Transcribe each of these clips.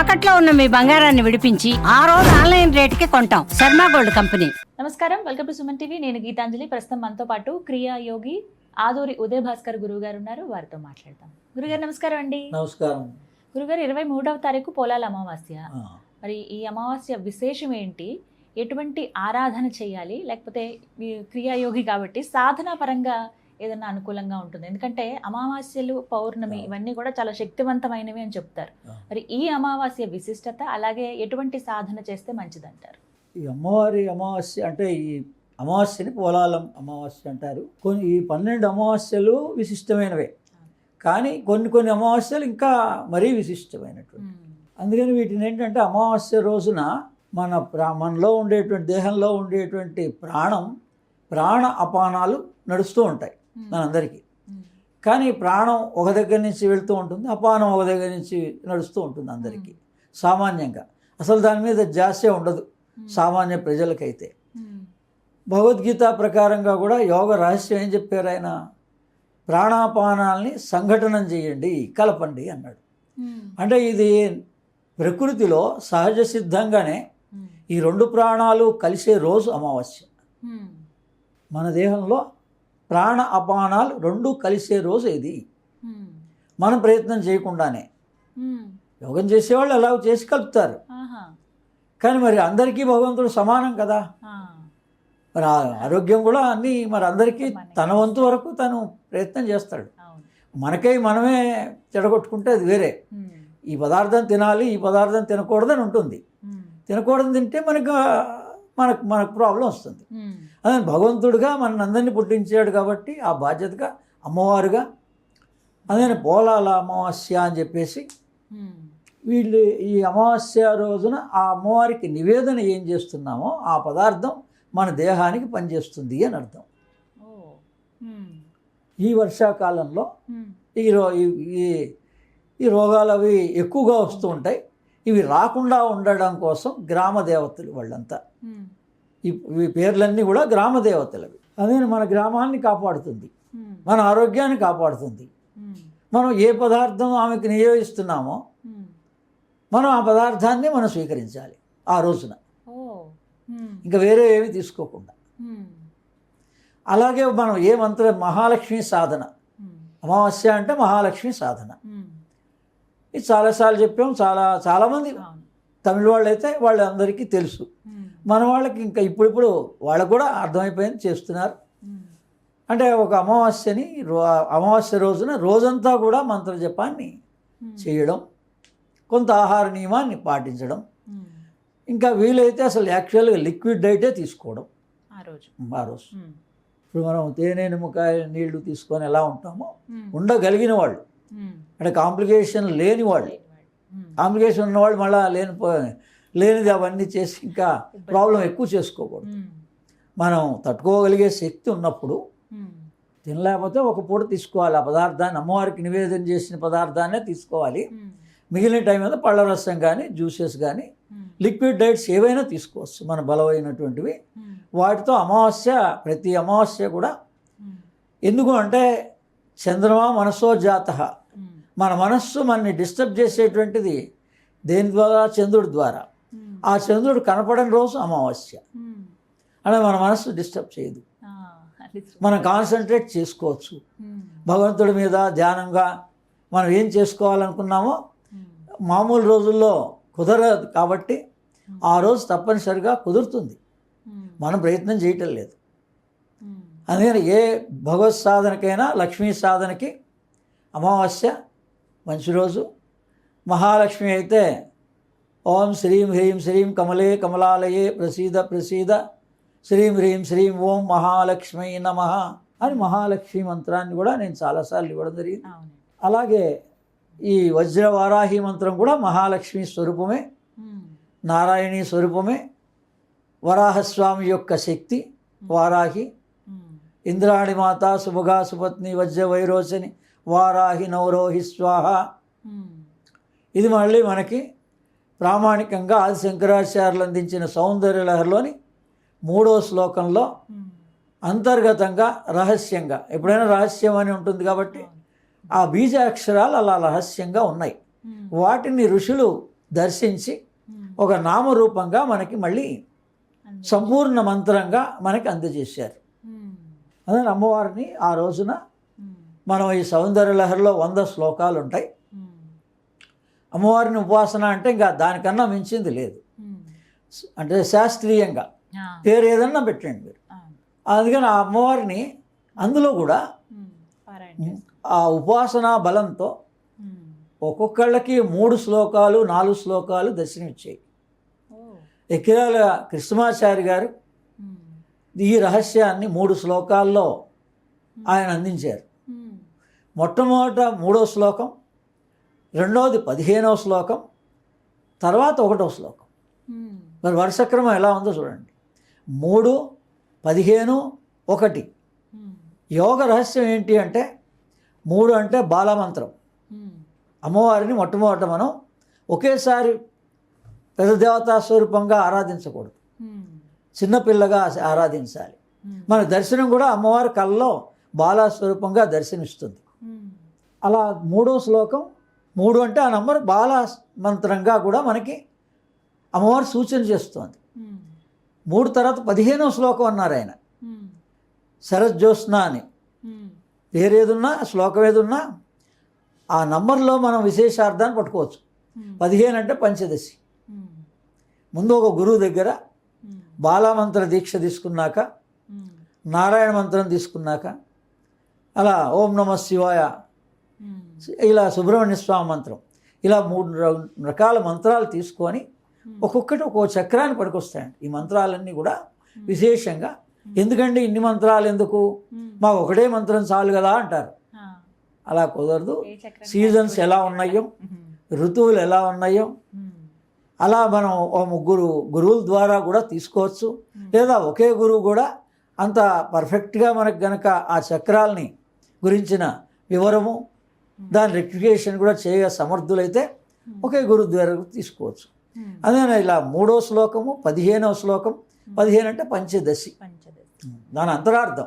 తాకట్లో ఉన్న మీ బంగారాన్ని విడిపించి ఆ రోజు ఆన్లైన్ రేటుకి కొంటాం. Sharma gold company. నమస్కారం. Welcome to Suman TV. నేను గీతాంజలి. ప్రస్తుతం మనతో పాటు క్రియా యోగి ఆదూరి ఉదయ్ భాస్కర్ గురువు గారు ఉన్నారు. వారితో మాట్లాడతాం. గురుగారు నమస్కారం అండి. నమస్కారం. గురుగారు ఇరవై మూడవ తారీఖు పోలాల అమావాస్య. మరి ఈ అమావాస్య విశేషం ఏంటి? ఎటువంటి ఆరాధన చేయాలి? లేకపోతే క్రియాయోగి కాబట్టి సాధన పరంగా ఏదైనా అనుకూలంగా ఉంటుంది. ఎందుకంటే అమావాస్యలు పౌర్ణమి ఇవన్నీ కూడా చాలా శక్తివంతమైనవి అని చెప్తారు. మరి ఈ అమావాస్య విశిష్టత అలాగే ఎటువంటి సాధన చేస్తే మంచిదంటారు? ఈ అమ్మవారి అమావాస్య అంటే ఈ అమావాస్యని పోలాలం అమావాస్య అంటారు. కొన్ని ఈ పన్నెండు అమావాస్యలు విశిష్టమైనవే. కానీ కొన్ని కొన్ని అమావాస్యలు ఇంకా మరీ విశిష్టమైనటువంటి. అందుకని వీటిని ఏంటంటే అమావాస్య రోజున మన ప్రా మనలో ఉండేటువంటి దేహంలో ఉండేటువంటి ప్రాణం ప్రాణ అపానాలు నడుస్తూ ఉంటాయి. మనందరికీ. కానీ ప్రాణం ఒక దగ్గర నుంచి వెళ్తూ ఉంటుంది అపానం ఒక దగ్గర నుంచి నడుస్తూ ఉంటుంది అందరికీ సామాన్యంగా. అసలు దాని మీద జాస్య ఉండదు సామాన్య ప్రజలకైతే. భగవద్గీత ప్రకారంగా కూడా యోగ రహస్యం ఏం చెప్పారు ఆయన? ప్రాణాపానాల్ని సంఘటనం చేయండి కలపండి అన్నాడు. అంటే ఇది ప్రకృతిలో సహజ సిద్ధంగానే ఈ రెండు ప్రాణాలు కలిసే రోజు అమావాస్య. మన దేహంలో ప్రాణ అపానాలు రెండు కలిసే రోజు ఇది. మనం ప్రయత్నం చేయకుండానే. యోగం చేసేవాళ్ళు ఎలా చేసి కలుపుతారు. కానీ మరి అందరికీ భగవంతుడు సమానం కదా. మరి ఆరోగ్యం కూడా అన్నీ మరి అందరికీ. తన వంతు వరకు తను ప్రయత్నం చేస్తాడు. మనకై మనమే చెడగొట్టుకుంటే అది వేరే. ఈ పదార్థం తినాలి ఈ పదార్థం తినకూడదని ఉంటుంది. తినకూడదు తింటే మనకు మనకు మనకు ప్రాబ్లం వస్తుంది. అదే భగవంతుడిగా మన అందరినీ పుట్టించాడు కాబట్టి ఆ బాధ్యతగా అమ్మవారుగా అదే పోలాల అమావాస్య అని చెప్పేసి. వీళ్ళు ఈ అమావాస్య రోజున ఆ అమ్మవారికి నివేదన ఏం చేస్తున్నామో ఆ పదార్థం మన దేహానికి పనిచేస్తుంది అని అర్థం. ఈ వర్షాకాలంలో. ఈ రో ఈ- రోగాలు అవి ఎక్కువగా వస్తూ ఉంటాయి ఇవి రాకుండా ఉండడం కోసం గ్రామ దేవతలు వాళ్ళంతా. ఈ పేర్లన్నీ కూడా గ్రామ దేవతలవి అదే మన గ్రామాన్ని కాపాడుతుంది. మన ఆరోగ్యాన్ని కాపాడుతుంది. మనం ఏ పదార్థం ఆమెకు నియోగిస్తున్నామో. మనం ఆ పదార్థాన్ని మనం స్వీకరించాలి ఆ రోజున. ఇంకా వేరే ఏమి తీసుకోకుండా. అలాగే మనం ఏ మంత్ర మహాలక్ష్మి సాధన. అమావాస్య అంటే మహాలక్ష్మి సాధన. ఇది చాలాసార్లు చెప్పాం చాలా చాలామంది. తమిళ వాళ్ళు అయితే వాళ్ళందరికీ తెలుసు. మన వాళ్ళకి ఇంకా ఇప్పుడిప్పుడు వాళ్ళకు కూడా అర్థమైపోయింది చేస్తున్నారు. అంటే ఒక అమావాస్యని రో అమావాస్య రోజున రోజంతా కూడా మంత్ర జపాన్ని ఉమ్. చేయడం కొంత ఆహార నియమాన్ని పాటించడం ఉమ్. ఇంకా వీలైతే అసలు యాక్చువల్గా లిక్విడ్ డైటే తీసుకోవడం ఆ రోజు ఆ రోజు ఉమ్. ఇప్పుడు మనం తేనె నిమ్మకాయ నీళ్ళు తీసుకొని ఎలా ఉంటామో. ఉండగలిగిన వాళ్ళు. అంటే కాంప్లికేషన్ లేని వాళ్ళు. కాంప్లికేషన్ ఉన్నవాళ్ళు మళ్ళీ లేని లేనిది అవన్నీ చేసి ఇంకా ప్రాబ్లం ఎక్కువ చేసుకోకూడదు. మనం తట్టుకోగలిగే శక్తి ఉన్నప్పుడు. తినలేకపోతే ఒక పూట తీసుకోవాలి ఆ పదార్థాన్ని అమ్మవారికి నివేదన చేసిన పదార్థాన్నే తీసుకోవాలి. మిగిలిన టైం మీద పళ్ళ రసం కానీ జ్యూసెస్ కానీ. లిక్విడ్ డైట్స్ ఏవైనా తీసుకోవచ్చు మన బలమైనటువంటివి. వాటితో అమావాస్య ప్రతి అమావాస్య కూడా. ఎందుకు అంటే చంద్రమా మనసో జాత. మన మనస్సు మనని డిస్టర్బ్ చేసేటువంటిది దేని ద్వారా చంద్రుడి ద్వారా. ఆ చంద్రుడు కనపడని రోజు అమావాస్య ఉమ్. అంటే మన మనస్సు డిస్టర్బ్ చేయదు. మనం కాన్సన్ట్రేట్ చేసుకోవచ్చు ఉమ్. భగవంతుడి మీద ధ్యానంగా మనం ఏం చేసుకోవాలనుకున్నామో ఉమ్. మామూలు రోజుల్లో కుదరదు కాబట్టి ఆ రోజు తప్పనిసరిగా కుదురుతుంది. మనం ప్రయత్నం చేయటం లేదు. అందుకని ఏ భగవత్ సాధనకైనా లక్ష్మీ సాధనకి అమావాస్య మంచి రోజు మహాలక్ష్మి అయితే ఓం శ్రీం హ్రీం శ్రీం కమలే కమలాలయే ప్రసీద ప్రసీద శ్రీం హ్రీం శ్రీం ఓం మహాలక్ష్మీ నమ అని మహాలక్ష్మి మంత్రాన్ని కూడా నేను చాలాసార్లు ఇవ్వడం జరిగింది అలాగే ఈ వజ్రవారాహి మంత్రం కూడా మహాలక్ష్మి స్వరూపమే. నారాయణీ స్వరూపమే వరాహస్వామి యొక్క శక్తి వారాహి. ఇంద్రాణి మాత సుభగా సుపత్ని వజ్ర వైరోచని వారాహి నవరోహి స్వాహ. ఇది మళ్ళీ మనకి ప్రామాణికంగా ఆది శంకరాచార్యులు అందించిన సౌందర్య లహరిలోని మూడో శ్లోకంలో. అంతర్గతంగా రహస్యంగా ఎప్పుడైనా రహస్యం అని ఉంటుంది కాబట్టి ఆ బీజ అక్షరాలు అలా రహస్యంగా ఉన్నాయి ఉమ్. వాటిని ఋషులు దర్శించి ఉమ్. ఒక నామరూపంగా మనకి మళ్ళీ. సంపూర్ణ మంత్రంగా మనకి అందజేశారు ఉమ్. అదే అమ్మవారిని ఆ రోజున. మనం ఈ సౌందర్య లహరిలో వంద శ్లోకాలు ఉంటాయి. అమ్మవారిని ఉపాసన అంటే ఇంకా దానికన్నా మించింది లేదు. అంటే శాస్త్రీయంగా. పేరు ఏదన్నా పెట్టండి మీరు. అందుకని ఆ అమ్మవారిని అందులో కూడా. ఆ ఉపాసనా బలంతో. ఒక్కొక్కళ్ళకి మూడు శ్లోకాలు నాలుగు శ్లోకాలు దర్శనమిచ్చాయి. ఎకిరాల కృష్ణమాచారి గారు. ఈ రహస్యాన్ని మూడు శ్లోకాల్లో ఆయన అందించారు. మొట్టమొదట మూడో శ్లోకం రెండవది పదిహేనవ శ్లోకం తర్వాత ఒకటో శ్లోకం ఉమ్. మరి వరుసక్రమం ఎలా ఉందో చూడండి మూడు పదిహేను ఒకటి ఉమ్. యోగ రహస్యం ఏంటి అంటే మూడు అంటే బాలమంత్రం ఉమ్. అమ్మవారిని మొట్టమొదట మనం ఒకేసారి పెద్ద దేవతా స్వరూపంగా ఆరాధించకూడదు. చిన్నపిల్లగా ఆరాధించాలి. మన దర్శనం కూడా అమ్మవారి కళ్ళలో బాలా స్వరూపంగా దర్శనమిస్తుంది ఉమ్. అలా మూడో శ్లోకం మూడు అంటే ఆ నంబర్ బాల మంత్రంగా కూడా మనకి అమ్మవారు సూచన చేస్తోంది. మూడు తర్వాత పదిహేనో శ్లోకం అన్నారు ఆయన. శరజ్యోత్స్న అని. వేరేదున్నా శ్లోకం ఏదున్నా ఆ నంబర్లో మనం విశేషార్థాన్ని పట్టుకోవచ్చు. పదిహేను అంటే పంచదశి. ముందు ఒక గురువు దగ్గర. బాలామంత్ర దీక్ష తీసుకున్నాక. నారాయణ మంత్రం తీసుకున్నాక అలా ఓం నమ శివాయ. ఇలా సుబ్రహ్మణ్య స్వామి మంత్రం. ఇలా మూడు రకాల మంత్రాలు తీసుకొని ఒక్కొక్కటి ఒక్కో చక్రాన్ని పడుకొస్తాయండి. ఈ మంత్రాలన్నీ కూడా విశేషంగా. ఎందుకండి ఇన్ని మంత్రాలు ఎందుకు. మాకు ఒకటే మంత్రం చాలు కదా అంటారు. అలా కుదరదు. సీజన్స్ ఎలా ఉన్నాయో. ఋతువులు ఎలా ఉన్నాయో. అలా మనం ఓ ముగ్గురు గురువుల ద్వారా కూడా తీసుకోవచ్చు. లేదా ఒకే గురువు కూడా అంత పర్ఫెక్ట్గా మనకు గనక ఆ చక్రాల్ని గురించిన వివరము దాని రెక్టిఫికేషన్ కూడా చేయ సమర్థులైతే ఒకే గురువు ద్వారా తీసుకోవచ్చు. అదే ఇలా మూడో శ్లోకము పదిహేనవ శ్లోకం పదిహేను అంటే పంచదశి. దాని అంతరార్థం.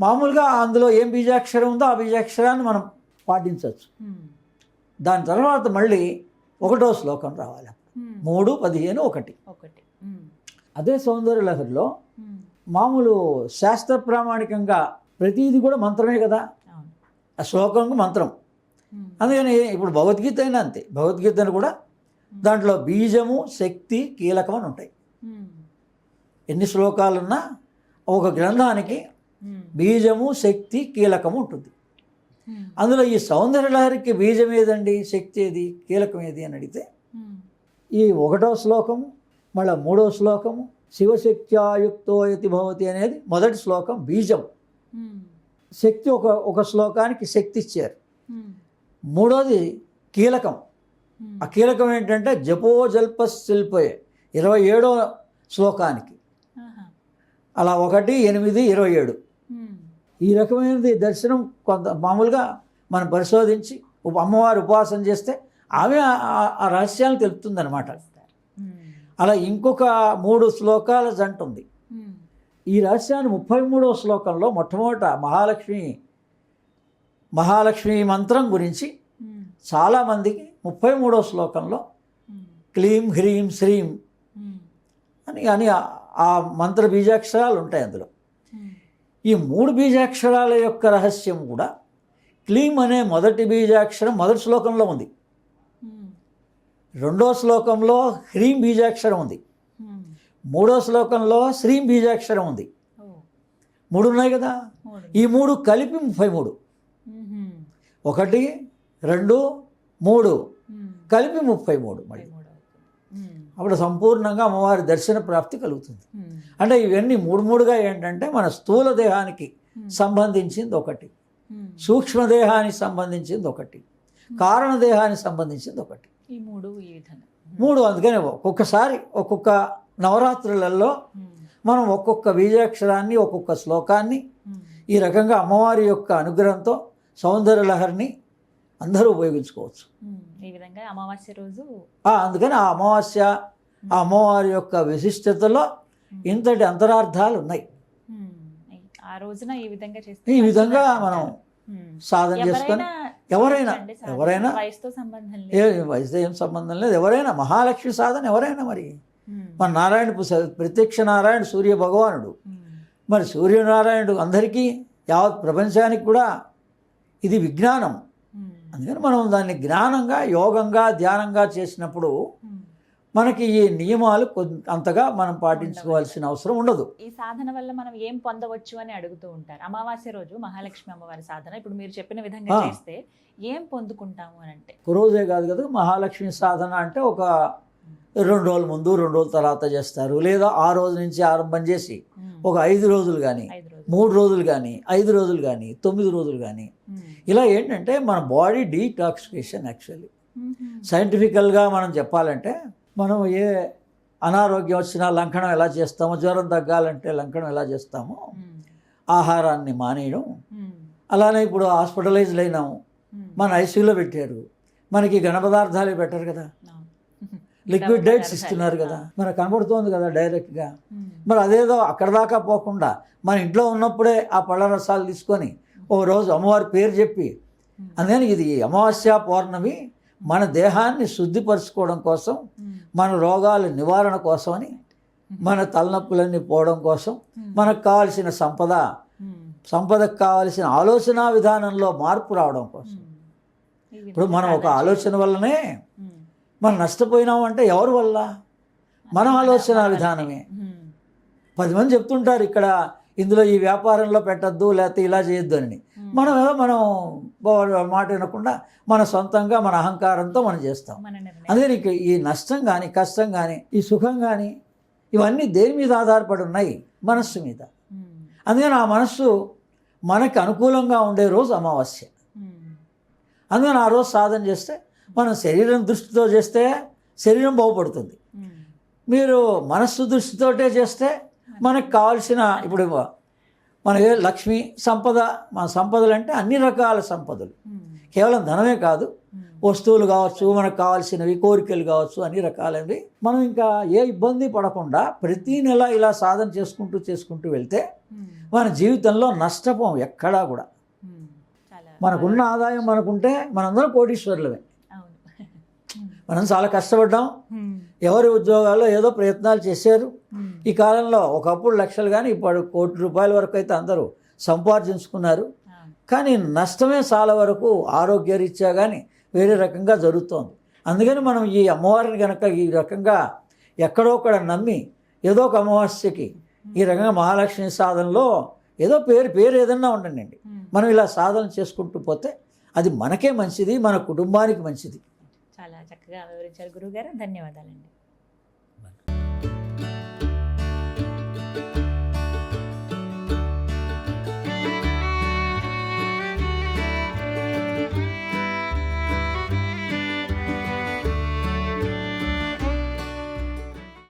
మామూలుగా అందులో ఏం బీజాక్షరం ఉందో ఆ బీజాక్షరాన్ని మనం పాటించవచ్చు. దాని తర్వాత మళ్ళీ ఒకటో శ్లోకం రావాలి. మూడు పదిహేను ఒకటి. ఒకటి. అదే సౌందర్య లహరిలో. మామూలు శాస్త్ర ప్రామాణికంగా ప్రతిదీ కూడా మంత్రమే కదా? ఆ శ్లోకంకు మంత్రం ఉమ్. అందుకని ఇప్పుడు భగవద్గీత అయినా అంతే భగవద్గీతను కూడా దాంట్లో బీజము శక్తి కీలకం అని ఉంటాయి ఉమ్. ఎన్ని శ్లోకాలున్నా ఒక గ్రంథానికి. బీజము శక్తి కీలకం ఉంటుంది. అందులో ఈ సౌందర్య లహరికి బీజం ఏదండి శక్తి ఏది కీలకం ఏది అని అడిగితే. ఈ ఒకటో శ్లోకము మళ్ళీ మూడో శ్లోకము శివశక్త్యాయుక్తో యతి భవతి అనేది మొదటి శ్లోకం బీజం. శక్తి ఒక ఒక శ్లోకానికి శక్తి ఇచ్చారు ఉమ్. మూడోది కీలకం ఉమ్. ఆ కీలకం ఏంటంటే జపో జల్ప శిల్పే ఇరవై ఏడో శ్లోకానికి. అలా ఒకటి ఎనిమిది ఇరవై ఏడు ఉమ్. ఈ రకమైనది దర్శనం కొంత మామూలుగా మనం పరిశోధించి అమ్మవారు ఉపాసన చేస్తే ఆమె ఆ- చేస్తారు. ఉమ్. అలా ఇంకొక మూడు శ్లోకాల జంట ఉంది. ఈ రహస్యాన్ని ముప్పై మూడవ శ్లోకంలో మొట్టమొదట మహాలక్ష్మి మహాలక్ష్మి మంత్రం గురించి చాలామందికి ముప్పై మూడవ శ్లోకంలో క్లీం హ్రీం శ్రీం అని అని ఆ- మంత్ర బీజాక్షరాలు ఉంటాయి అందులో. ఈ మూడు బీజాక్షరాల యొక్క రహస్యం కూడా క్లీం అనే మొదటి బీజాక్షరం మొదటి శ్లోకంలో ఉంది. రెండో శ్లోకంలో హ్రీం బీజాక్షరం ఉంది. మూడో శ్లోకంలో శ్రీం బీజాక్షరం ఉంది. మూడు ఉన్నాయి కదా. ఈ మూడు కలిపి ముప్పై మూడు. ఒకటి రెండు మూడు. కలిపి ముప్పై మూడు మళ్ళీ. అప్పుడు సంపూర్ణంగా అమ్మవారి దర్శన ప్రాప్తి కలుగుతుంది. అంటే ఇవన్నీ మూడు మూడుగా ఏంటంటే మన స్థూల దేహానికి. సంబంధించింది ఒకటి. సూక్ష్మదేహానికి సంబంధించింది ఒకటి కారణదేహానికి సంబంధించింది ఒకటి ఈ మూడు మూడు అందుకని ఒక్కొక్కసారి ఒక్కొక్క నవరాత్రులలో ఉమ్. మనం ఒక్కొక్క బీజాక్షరాన్ని ఒక్కొక్క శ్లోకాన్ని ఉమ్. ఈ రకంగా అమ్మవారి యొక్క అనుగ్రహంతో సౌందర్య లహరిని అందరూ ఉపయోగించుకోవచ్చు ఉమ్. ఈ విధంగా అమావాస్య రోజు అందుకని ఆ అమావాస్య ఆ అమ్మవారి యొక్క విశిష్టతలో ఇంతటి అంతరార్థాలు ఉన్నాయి ఆ రోజున ఈ విధంగా చేస్తే ఈ విధంగా మనం. సాధన చేసుకొని ఎవరైనా ఎవరైనా వయసుతో సంబంధం లేదు వయసుతో ఏం సంబంధం లేదు ఎవరైనా మహాలక్ష్మి సాధన ఎవరైనా మరి మన నారాయణ ప్రత్యక్ష నారాయణ సూర్య భగవానుడు. ఉమ్, మరి సూర్యనారాయణుడు అందరికీ యావత్ ప్రపంచానికి కూడా ఇది విజ్ఞానం. ఉమ్, అందుకని మనం దాన్ని జ్ఞానంగా యోగంగా ధ్యానంగా చేసినప్పుడు ఉమ్. మనకి ఈ నియమాలు అంతగా మనం పాటించుకోవాల్సిన అవసరం ఉండదు. ఈ సాధన వల్ల మనం ఏం పొందవచ్చు అని అడుగుతూ ఉంటారు. అమావాస్య రోజు మహాలక్ష్మి అమ్మవారి సాధన. ఇప్పుడు మీరు చెప్పిన విధంగా. చేస్తే ఏం పొందుకుంటాము అని అంటే? రోజే కాదు కదా మహాలక్ష్మి సాధన అంటే ఒక రెండు రోజుల ముందు రెండు రోజుల తర్వాత చేస్తారు. లేదా ఆ రోజు నుంచి ఆరంభం చేసి ఒక ఐదు రోజులు కానీ మూడు రోజులు కానీ ఐదు రోజులు కానీ తొమ్మిది రోజులు కానీ ఇలా ఏంటంటే మన బాడీ డీటాక్సిఫికేషన్ యాక్చువల్లీ. సైంటిఫికల్గా మనం చెప్పాలంటే మనం ఏ అనారోగ్యం వచ్చినా లంకనం ఎలా చేస్తామో జ్వరం తగ్గాలంటే లంకనం ఎలా చేస్తామో ఆహారాన్ని మానేయడం. అలానే ఇప్పుడు హాస్పిటలైజ్డ్ అయినాము. మన ఐసీయూలో పెట్టారు. మనకి ఘన పదార్థాలు పెట్టరు కదా. Liquid diets. ఇస్తున్నారు కదా. మనకు కనబడుతోంది కదా డైరెక్ట్గా. మరి అదేదో అక్కడ దాకా పోకుండా మన ఇంట్లో ఉన్నప్పుడే ఆ పళ్ళ రసాలు తీసుకొని ఓ రోజు అమ్మవారి పేరు చెప్పి అందుకని ఇది అమావాస్య పౌర్ణమి మన దేహాన్ని శుద్ధిపరచుకోవడం కోసం మన రోగాల నివారణ కోసమని మన తలనొప్పులన్నీ పోవడం కోసం మనకు కావాల్సిన సంపద సంపదకు కావాల్సిన ఆలోచన విధానంలో మార్పు రావడం కోసం. ఇప్పుడు మనం ఒక ఆలోచన వల్లనే మనం నష్టపోయినాం అంటే ఎవరి వల్ల? మన ఆలోచన విధానమే. పది మంది చెప్తుంటారు ఇక్కడ ఇందులో ఈ వ్యాపారంలో పెట్టద్దు లేకపోతే ఇలా చేయొద్దు అని. మనం ఏదో మనం మాట వినకుండా మన సొంతంగా మన అహంకారంతో మనం చేస్తాం. అందుకని ఇక ఈ నష్టం కానీ కష్టం కానీ ఈ సుఖం కానీ ఇవన్నీ దేని మీద ఆధారపడి ఉన్నాయి? మనస్సు మీద. అందుకని ఆ మనస్సు మనకి అనుకూలంగా ఉండే రోజు అమావాస్య. అందుకని ఆ రోజు సాధన చేస్తే మనం శరీరం దృష్టితో చేస్తే శరీరం బాగుపడుతుంది. ఉమ్, మీరు మనస్సు దృష్టితోటే చేస్తే మనకు కావాల్సిన ఇప్పుడు మనకి లక్ష్మి సంపద మన సంపదలు అంటే అన్ని రకాల సంపదలు. ఉమ్, కేవలం ధనమే కాదు. ఉమ్, వస్తువులు కావచ్చు మనకు కావాల్సినవి కోరికలు కావచ్చు అన్ని రకాలవి మనం ఇంకా ఏ ఇబ్బంది పడకుండా ప్రతి నెల ఇలా సాధన చేసుకుంటూ చేసుకుంటూ వెళ్తే మన జీవితంలో నష్టపోం ఎక్కడా కూడా. మనకున్న ఆదాయం మనకుంటే మనందరం కోటీశ్వరులమే. మనం చాలా కష్టపడ్డాం. ఎవరి ఉద్యోగాల్లో ఏదో ప్రయత్నాలు చేశారు. ఈ కాలంలో ఒకప్పుడు లక్షలు కానీ ఇప్పుడు కోటి రూపాయల వరకు అయితే అందరూ సంపార్జించుకున్నారు. కానీ నష్టమే చాలా వరకు ఆరోగ్యరీత్యా కానీ వేరే రకంగా జరుగుతోంది. అందుకని మనం ఈ అమ్మవారిని కనుక ఈ రకంగా ఎక్కడో అక్కడ నమ్మి ఏదో ఒక అమావాస్యకి ఈ రకంగా మహాలక్ష్మి సాధనలో ఏదో పేరు పేరు ఏదన్నా ఉండండి. మనం ఇలా సాధన చేసుకుంటూ పోతే అది మనకే మంచిది మన కుటుంబానికి మంచిది. చాలా చక్కగా వివరించారు. గురుగారు ధన్యవాదాలండి.